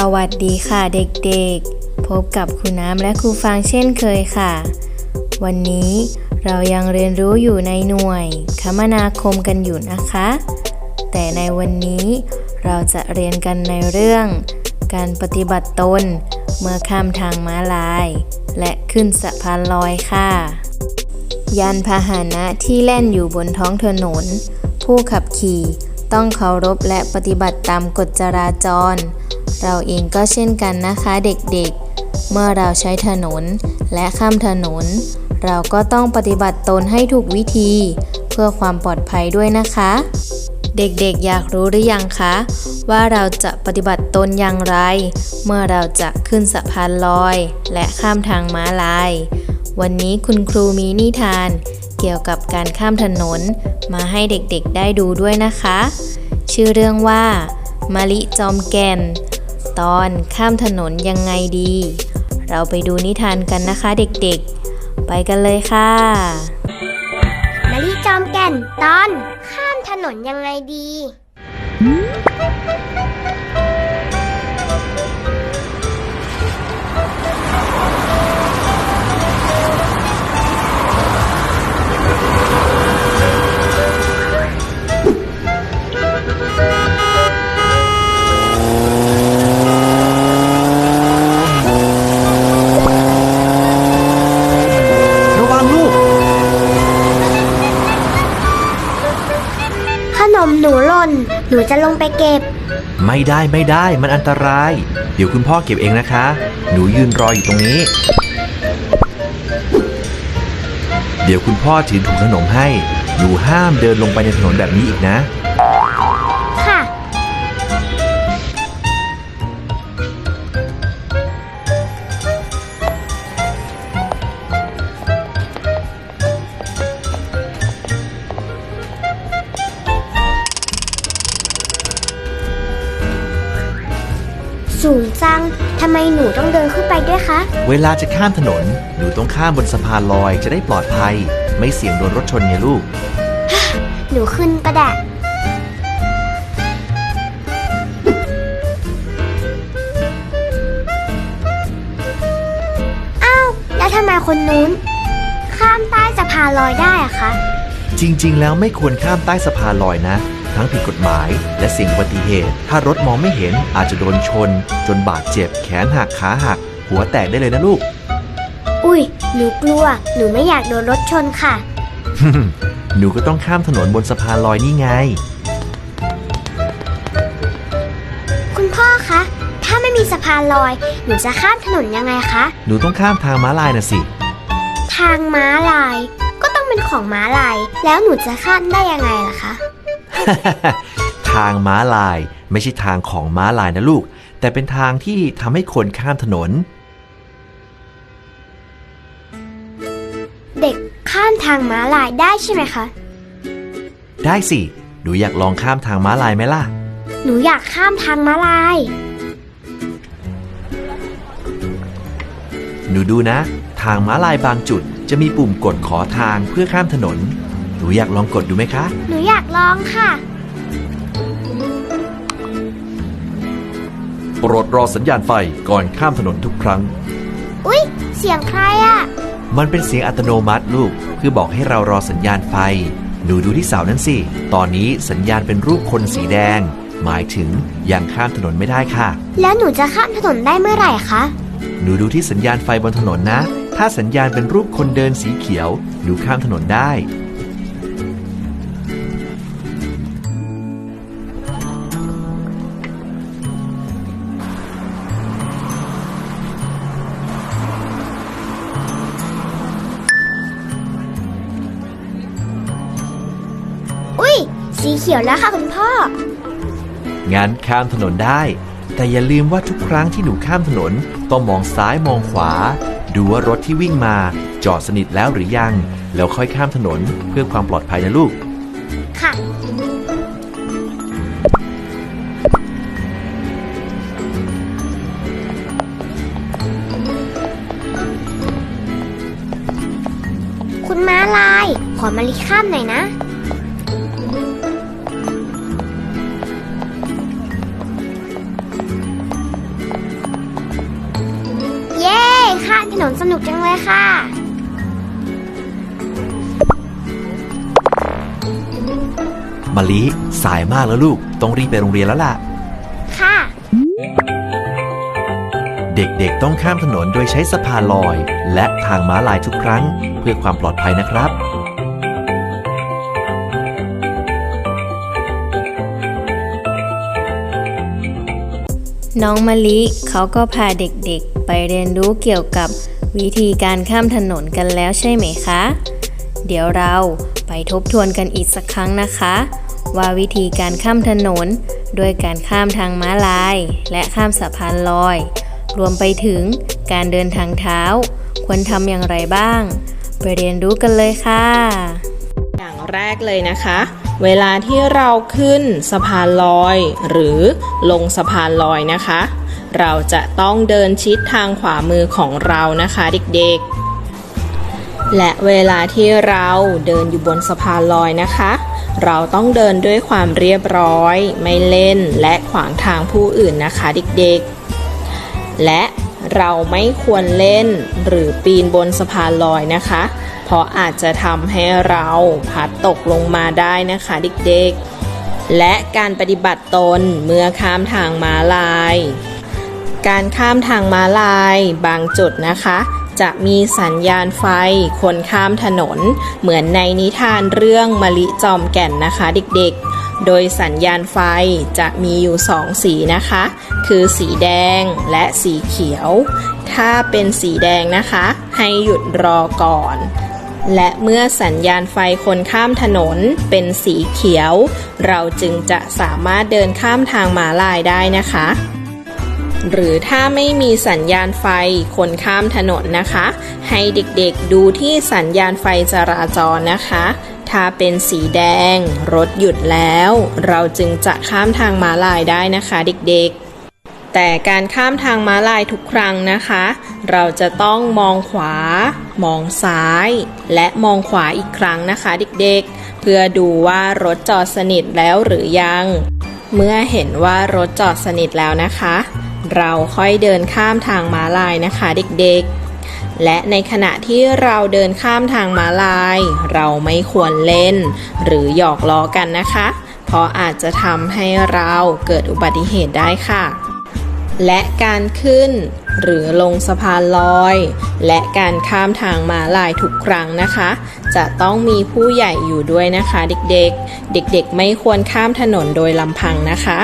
สวัสดีค่ะเด็กๆ พบกับครูน้ำและครูฟางเช่นเคยค่ะ วันนี้เรายังเรียนรู้อยู่ในหน่วย คมนาคมกันอยู่นะคะ แต่ในวันนี้เราจะเรียนกันในเรื่อง การปฏิบัติตน เมื่อข้ามทางม้าลาย และขึ้นสะพานลอยค่ะ ยานพาหนะที่แล่นอยู่บนท้องถนน ผู้ขับขี่ต้องเคารพและปฏิบัติตามกฎจราจร เราเองก็เช่นกันนะคะเด็กๆ เมื่อเราใช้ถนนและข้ามถนน เราก็ต้องปฏิบัติตนให้ถูกวิธี เพื่อความปลอดภัยด้วยนะคะ เด็กๆอยากรู้หรือยังคะ ว่าเราจะปฏิบัติตนอย่างไร เมื่อเราจะขึ้นสะพานลอย และข้ามทางม้าลาย วันนี้คุณครูมีนิทาน เกี่ยวกับการข้ามถนน มาให้เด็กๆได้ดูด้วยนะคะ ชื่อเรื่องว่า มะลิจอมแก่น ตอนข้ามถนนยังไงดี เราไปดูนิทานกันนะคะเด็กๆ ไปกันเลยค่ะมะลิจอมแก่นตอนข้ามถนนยังไงดี หนูจะลงไปเก็บ ไม่ได้ไม่ได้มันอันตราย เดี๋ยวคุณพ่อเก็บเองนะคะ หนูยืนรออยู่ตรงนี้ เดี๋ยวคุณพ่อถือถุงขนมให้ หนูห้ามเดินลงไปในถนนแบบนี้อีกนะ จัง ทำไมหนูต้องเดินขึ้นไปด้วยคะ เวลาจะข้ามถนน หนูต้องข้ามบนสะพานลอยจะได้ปลอดภัย ไม่เสี่ยงโดนรถชนไงลูก หนูขึ้นก็ได้ อ้าว แล้วทำไมคนนู้น ข้ามใต้สะพานลอยได้อะคะ จริงๆ แล้วไม่ควรข้ามใต้สะพานลอยนะ ทั้งผิดกฎหมาย และเสี่ยงอุบัติเหตุ ถ้ารถมองไม่เห็นอาจจะโดนชน จนบาดเจ็บแขนหักขาหัก หัวแตกได้เลยนะลูก อุ้ยหนูกลัว หนูไม่อยากโดนรถชนค่ะ หนูก็ต้องข้ามถนนบนสะพานลอยนี่ไง คุณพ่อคะ ถ้าไม่มีสะพานลอย หนูจะข้ามถนนยังไงคะ หนูต้องข้ามทางม้าลายนะสิ ทางม้าลาย ก็ต้องเป็นของม้าลาย แล้วหนูจะข้ามได้ยังไงล่ะคะ ทางม้าลายไม่ใช่ทางของม้าลายนะลูก แต่เป็นทางที่ทำให้คนข้ามถนน เด็กข้ามทางม้าลายได้ใช่ไหมคะ ได้สิ หนูอยากลองข้ามทางม้าลายไหมล่ะ หนูอยากข้ามทางม้าลาย หนูดูนะ ทางม้าลายบางจุดจะมีปุ่มกดขอทางเพื่อข้ามถนนห นูอยากลองกดดูไหมคะ หนูอยากลองค่ะ โปรดรอสัญญาณไฟก่อนข้ามถนนทุกครั้ง อุ๊ย เสียงใครอะมันเป็นเสียงอัตโนมัติลูกเพื่อบอกให้เรารอสัญญาณไฟ หนูดูที่เสานั้นสิ ตอนนี้สัญญาณเป็นรูปคนสีแดง หมายถึงยังข้ามถนนไม่ได้ค่ะ แล้วหนูจะข้ามถนนได้เมื่อไหร่คะ หนูดูที่สัญญาณไฟบนถนนนะ ถ้าสัญญาณเป็นรูปคนเดินสีเขียว หนูข้ามถนนได้ สีเขียวแล้วค่ะคุณพ่อ งั้นข้ามถนนได้ แต่อย่าลืมว่าทุกครั้งที่หนูข้ามถนน ต้องมองซ้ายมองขวา ดูว่ารถที่วิ่งมา จอดสนิทแล้วหรือยัง แล้วค่อยข้ามถนนเพื่อความปลอดภัยนะลูก ค่ะ คุณม้าลาย ขอมาลิข้ามหน่อยนะ นนสนุกจังเลยค่ะ มะลิสายมากแล้วลูก ต้องรีบไปโรงเรียนแล้วล่ะ ค่ะ เด็กๆ ต้องข้ามถนนโดยใช้สะพานลอย และทางม้าลายทุกครั้ง เพื่อความปลอดภัยนะครับ น้องมะลิเขาก็พาเด็กๆ ไปเรียนรู้เกี่ยวกับ วิธีการข้ามถนนกันแล้วใช่ไหมคะ เดี๋ยวเราไปทบทวนกันอีกสักครั้งนะคะ ว่าวิธีการข้ามถนนโดยการข้ามทางม้าลาย และข้ามสะพานลอย รวมไปถึงการเดินทางเท้า ควรทำอย่างไรบ้าง ไปเรียนรู้กันเลยค่ะ อย่างแรกเลยนะคะ เวลาที่เราขึ้นสะพานลอย หรือลงสะพานลอยนะคะ เราจะต้องเดินชิดทางขวามือของเรานะคะเด็กๆ และเวลาที่เราเดินอยู่บนสะพานลอยนะคะ เราต้องเดินด้วยความเรียบร้อย ไม่เล่นและขวางทางผู้อื่นนะคะเด็กๆ และเราไม่ควรเล่นหรือปีนบนสะพานลอยนะคะ เพราะอาจจะทำให้เราพัดตกลงมาได้นะคะเด็กๆและการปฏิบัติตนเมื่อข้ามทางม้าลาย การข้ามทางม้าลาย บางจุดนะคะ จะมีสัญญาณไฟคนข้ามถนน เหมือนในนิทานเรื่องมะลิจอมแก่นนะคะเด็กๆ โดยสัญญาณไฟจะมีอยู่สองสีนะคะ คือสีแดงและสีเขียว ถ้าเป็นสีแดงนะคะ ให้หยุดรอก่อนและเมื่อสัญญาณไฟคนข้ามถนนเป็นสีเขียว เราจึงจะสามารถเดินข้ามทางม้าลายได้นะคะ หรือถ้าไม่มีสัญญาณไฟคนข้ามถนนนะคะ ให้เด็กๆดูที่สัญญาณไฟจราจรนะคะ ถ้าเป็นสีแดง รถหยุดแล้ว เราจึงจะข้ามทางม้าลายได้นะคะเด็กๆแต่การข้ามทางม้าลายทุกครั้งนะคะ เราจะต้องมองขวา มองซ้าย และมองขวาอีกครั้งนะคะ เด็กๆ เพื่อดูว่ารถจอดสนิทแล้วหรือยัง เมื่อเห็นว่ารถจอดสนิทแล้วนะคะ เราค่อยเดินข้ามทางม้าลายนะคะเด็กๆ และในขณะที่เราเดินข้ามทางม้าลาย เราไม่ควรเล่น หรือหยอกล้อกันนะคะ เพราะอาจจะทำให้เราเกิดอุบัติเหตุได้ค่ะ และการขึ้น หรือลงสะพานลอย และการข้ามทางม้าลายทุกครั้งนะคะ จะต้องมีผู้ใหญ่อยู่ด้วยนะคะ เด็กๆ เด็กๆ ไม่ควรข้ามถนนโดยลำพังนะคะ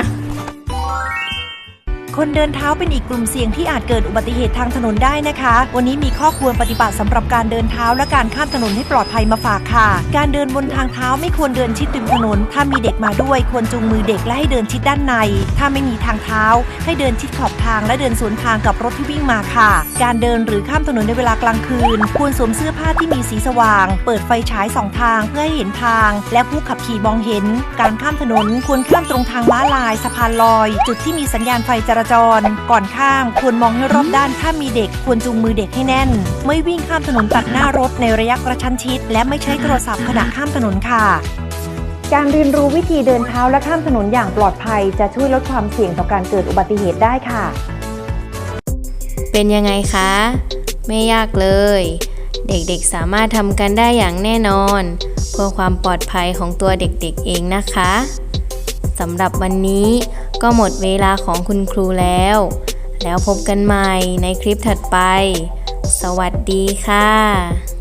คนเดินเท้าเป็นอีกกลุ่มเสี่ยงที่อาจเกิดอุบัติเหตุทางถนนได้นะคะ วันนี้มีข้อควรปฏิบัติสำหรับการเดินเท้าและการข้ามถนนให้ปลอดภัยมาฝากค่ะ การเดินบนทางเท้าไม่ควรเดินชิดริมถนน ถ้ามีเด็กมาด้วยควรจูงมือเด็กและให้เดินชิดด้านใน ถ้าไม่มีทางเท้า ให้เดินชิดขอบทางและเดินสวนทางกับรถที่วิ่งมาค่ะ การเดินหรือข้ามถนนในเวลากลางคืน ควรสวมเสื้อผ้าที่มีสีสว่าง เปิดไฟฉายสองทางเพื่อให้เห็นทาง และผู้ขับขี่มองเห็น การข้ามถนนควรข้ามตรงทางม้าลาย สะพานลอย จุดที่มีสัญญาณไฟจรราจร ก่อนข้ามควรมองให้รอบด้านถ้ามีเด็กควรจูงมือเด็กให้แน่น ไม่วิ่งข้ามถนนตัดหน้ารถในระยะกระชั้นชิด และไม่ใช้โทรศัพท์ขณะข้ามถนนค่ะ การเรียนรู้วิธีเดินเท้าและข้ามถนนอย่างปลอดภัย จะช่วยลดความเสี่ยงต่อการเกิดอุบัติเหตุได้ค่ะ เป็นยังไงคะ ไม่ยากเลย เด็กๆสามารถทำกันได้อย่างแน่นอน เพื่อความปลอดภัยของตัวเด็กๆเองนะคะสำหรับวันนี้ ก็หมดเวลาของคุณครูแล้ว แล้วพบกันใหม่ในคลิปถัดไป สวัสดีค่ะ